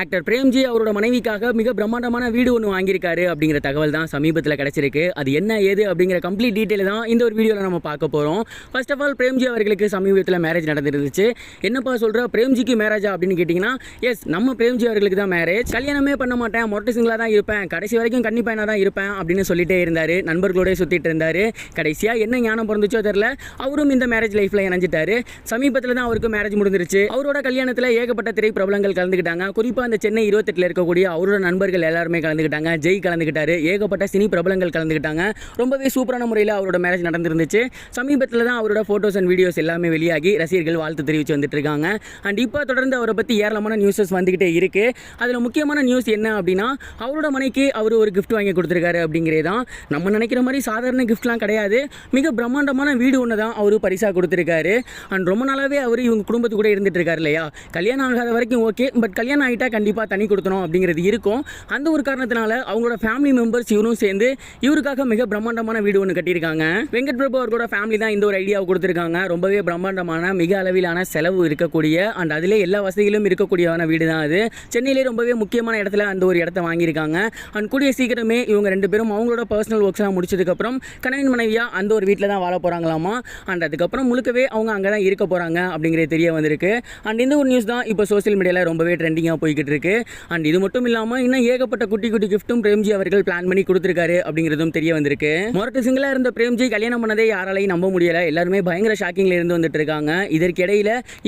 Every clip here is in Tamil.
ஆக்டர் பிரேம்ஜி அவரோட மனைவிக்காக மிக பிரம்மாண்டமான வீடு ஒன்று வாங்கியிருக்காரு அப்படிங்கிற தகவல் தான் சமீபத்தில் கிடச்சிருக்கு. அது என்ன ஏது அப்படிங்கிற கம்ப்ளீட் டீட்டெயில் தான் இந்த ஒரு வீடியோவில் நம்ம பார்க்க போகிறோம் ஃபர்ஸ்ட் ஆஃப் ஆல் பிரேம்ஜி அவர்களுக்கு சமீபத்தில் மேரேஜ் நடந்துருந்துச்சு. என்னப்பா சொல்கிற பிரேம்ஜிக்கு மேரேஜா அப்படின்னு கேட்டிங்கன்னா எஸ் நம்ம பிரேம்ஜி அவர்களுக்கு தான் மேரேஜ் கல்யாணமே பண்ண மாட்டேன் மொட்டை சிங்கிளாக தான் இருப்பேன் கடைசி வரைக்கும் கண்டிப்பாக தான் இருப்பேன் அப்படின்னு சொல்லிட்டே இருந்தார். நண்பர்களோடய சுற்றிட்டு இருந்தார். கடைசியாக என்ன ஞானம் பிறந்துச்சோ தெரில அவரும் இந்த மேரேஜ் லைஃப்பில் இணைஞ்சிட்டாரு. சமீபத்தில் தான் அவருக்கு மேரேஜ் முடிஞ்சிருச்சு. அவரோட கல்யாணத்தில் ஏகப்பட்ட திரை பிரபலங்கள் கலந்துக்கிட்டாங்க. குறிப்பாக அந்த சென்னை இருபத்தெட்டில் இருக்கக்கூடிய அவரோட நண்பர்கள் எல்லாருமே கலந்துக்கிட்டாங்க. ஜெய் கலந்துக்கிட்டாரு. ஏகப்பட்ட சினி பிரபலங்கள் கலந்துக்கிட்டாங்க. ரொம்பவே சூப்பரான முறையில் அவரோட மேரேஜ் நடந்திருந்துச்சு. சமீபத்தில் தான் அவரோட ஃபோட்டோஸ் அண்ட் வீடியோஸ் எல்லாமே வெளியாகி ரசிகர்கள் வாழ்த்து தெரிவித்து வந்துட்டு இருக்காங்க அண்ட் இப்போ தொடர்ந்து அவரை பற்றி ஏராளமான நியூஸஸ் வந்துக்கிட்டே இருக்கு. அதில் முக்கியமான நியூஸ் என்ன அப்படின்னா அவரோட மனைக்கு அவர் ஒரு கிஃப்ட் வாங்கி கொடுத்துருக்காரு அப்படிங்கிறே தான் நம்ம நினைக்கிற மாதிரி சாதாரண கிஃப்ட்லாம் கிடையாது. மிக பிரம்மாண்டமான வீடு ஒன்று தான் அவர் பரிசாக கொடுத்துருக்காரு. அண்ட் ரொம்ப நாளாகவே அவர் இவங்க குடும்பத்து கூட இருந்துட்டு இருக்காரு இல்லையா? கல்யாணம் ஆகாத வரைக்கும் ஓகே பட் கல்யாணம் ஆகிட்டா கண்டிப்பாக தனி கொடுத்தணும் அப்படிங்கிறது இருக்கும். அந்த ஒரு காரணத்தினால அவங்களோட ஃபேமிலி மெம்பர்ஸ் இவரும் சேர்ந்து இவருக்காக மிக பிரம்மாண்டமான வீடு ஒன்று கட்டியிருக்காங்க. வெங்கட் பிரபு அவர்களோட ஃபேமிலி தான் இந்த ஒரு ஐடியாவை கொடுத்துருக்காங்க. ரொம்பவே பிரம்மாண்டமான மிக அளவிலான செலவு இருக்கக்கூடிய அண்ட் அதிலே எல்லா வசதிகளும் இருக்கக்கூடியவான வீடு தான் அது. சென்னையிலே ரொம்பவே முக்கியமான இடத்துல அந்த ஒரு இடத்த வாங்கியிருக்காங்க. அண்ட் கூடிய சீக்கிரமே இவங்க ரெண்டு பேரும் அவங்களோட பர்சனல் ஒர்க்ஸ்லாம் முடிச்சதுக்கப்புறம் கணவன் மனைவியாக அந்த ஒரு வீட்டில் தான் வாழ போகிறாங்களாமா அண்ட் அதுக்கப்புறம் முழுக்கவே அவங்க அங்கே தான் இருக்க போகிறாங்க அப்படிங்கிறது தெரிய வந்திருக்கு. அண்ட் இந்த ஒரு நியூஸ் தான் இப்போ சோஷியல் மீடியாவில் ரொம்பவே ட்ரெண்டிங்காக போய் போய்கிட்டு இருக்கு. அண்ட் இது மட்டும் இல்லாமல் இன்னும் ஏகப்பட்ட குட்டி குட்டி கிஃப்ட்டும் பிரேம்ஜி அவர்கள் பிளான் பண்ணி கொடுத்துருக்காரு அப்படிங்கிறதும் தெரிய வந்திருக்கு. மொரட்டு சிங்கிளாக இருந்த பிரேம்ஜி கல்யாணம் பண்ணதே யாராலையும் நம்ப முடியல. எல்லாருமே பயங்கர ஷாக்கிங்ல இருந்து வந்துட்டு இருக்காங்க. இதற்கு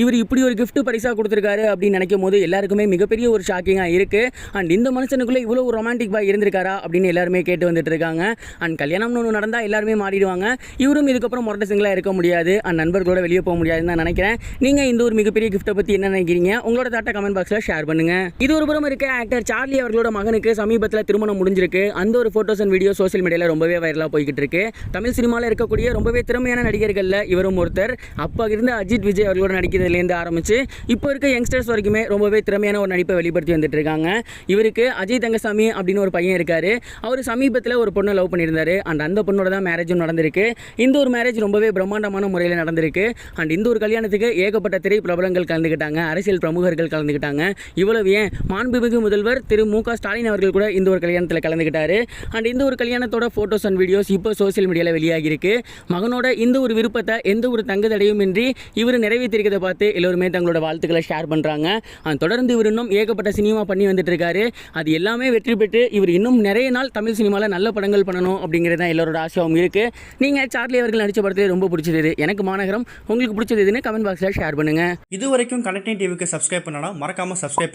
இவர் இப்படி ஒரு கிஃப்ட் பரிசா கொடுத்துருக்காரு அப்படின்னு நினைக்கும் போது எல்லாருக்குமே மிகப்பெரிய ஒரு ஷாக்கிங்காக இருக்கு. அண்ட் இந்த மனுஷனுக்குள்ள இவ்வளோ ஒரு ரொமான்டிக் பாய் இருந்திருக்காரா அப்படின்னு எல்லாருமே கேட்டு வந்துட்டு இருக்காங்க. அண்ட் கல்யாணம்னு ஒன்று நடந்தால் எல்லாருமே மாறிடுவாங்க. இவரும் இதுக்கப்புறம் மொரட்டு சிங்கிளாக இருக்க முடியாது. அண்ட் நண்பர்களோட வெளியே போக முடியாதுன்னு நான் நினைக்கிறேன். நீங்கள் இந்த ஒரு மிகப்பெரிய கிஃப்ட்டை பற்றி என்ன நினைக்கிறீங்க? உங்களோட தாட்டை கமெண்ட் பாக்ஸில் ஷேர் பண்ணுங்க. இது ஒரு புறம் இருக்க ஆக்டர் சார்லி அவர்களோட மகனுக்கு சமீபத்தில் திருமணம் முடிஞ்சிருக்கு. அந்த ஒரு ஃபோட்டோஸ் அண்ட் வீடியோ சோசியல் மீடியாவில் ரொம்பவே வைரலாக போய்கிட்டு இருக்கு. தமிழ் சினிமாவில் இருக்கக்கூடிய ரொம்பவே திறமையான நடிகர்களில் இவரும் ஒருத்தர். அப்போ இருந்த அஜித் விஜய் அவர்களோட நடிக்கிறதுலேருந்து ஆரம்பிச்சு இப்போ இருக்க யங்ஸ்டர்ஸ் வரைக்குமே ரொம்பவே திறமையான ஒரு நடிப்பை வெளிப்படுத்தி வந்துட்டு இருக்காங்க. இவருக்கு அஜய் தங்கசாமி அப்படின்னு ஒரு பையன் இருக்காரு. அவர் சமீபத்தில் ஒரு பொண்ணை லவ் பண்ணியிருந்தார். அண்ட் அந்த பொண்ணோட தான் மேரேஜும் நடந்திருக்கு. இந்த ஒரு மேரேஜ் ரொம்பவே பிரம்மாண்டமான முறையில் நடந்திருக்கு. அண்ட் இந்த ஒரு கல்யாணத்துக்கு ஏகப்பட்ட திரை பிரபலங்கள் கலந்துக்கிட்டாங்க அரசியல் பிரமுகர்கள் கலந்துக்கிட்டாங்க இவ்வளவு ஏன் மாண்புமிகு முதல்வர் திரு மு க ஸ்டாலின் அவர்கள் கூட இந்த ஒரு கல்யாணத்தில் கலந்துக்கிட்டாரு அண்ட் இந்த ஒரு கல்யாணத்தோட ஃபோட்டோஸ் அண்ட் வீடியோஸ் இப்போ சோஷியல் மீடியாவில் வெளியாகிருக்கு மகனோட இந்த ஒரு விருப்பத்தை எந்த ஒரு தங்குதடையும் இன்றி இவர் நிறைவேற்றிருக்கிறத பார்த்து எல்லோருமே தங்களோட வாழ்த்துக்களை ஷேர் பண்ணுறாங்க அண்ட் தொடர்ந்து இவர் இன்னும் ஏகப்பட்ட சினிமா பண்ணி வந்துட்டு இருக்காரு அது எல்லாமே வெற்றி பெற்று இவர் இன்னும் நிறைய நாள் தமிழ் சினிமாவில் நல்ல படங்கள் பண்ணணும் அப்படிங்கிறது தான் எல்லோரோட ஆசையாகவும் இருக்குது நீங்கள் சார்லி அவர்கள் நடித்த படத்தில் ரொம்ப பிடிச்சது எனக்கு மாநகரம். உங்களுக்கு பிடிச்சது எதுன்னு கமெண்ட் பாக்ஸில் ஷேர் பண்ணுங்கள் இது வரைக்கும் கனெக்டிங் டிவிக்கு சப்ஸ்கிரைப் பண்ணனா மறக்காம சப்ஸ்கிரைப்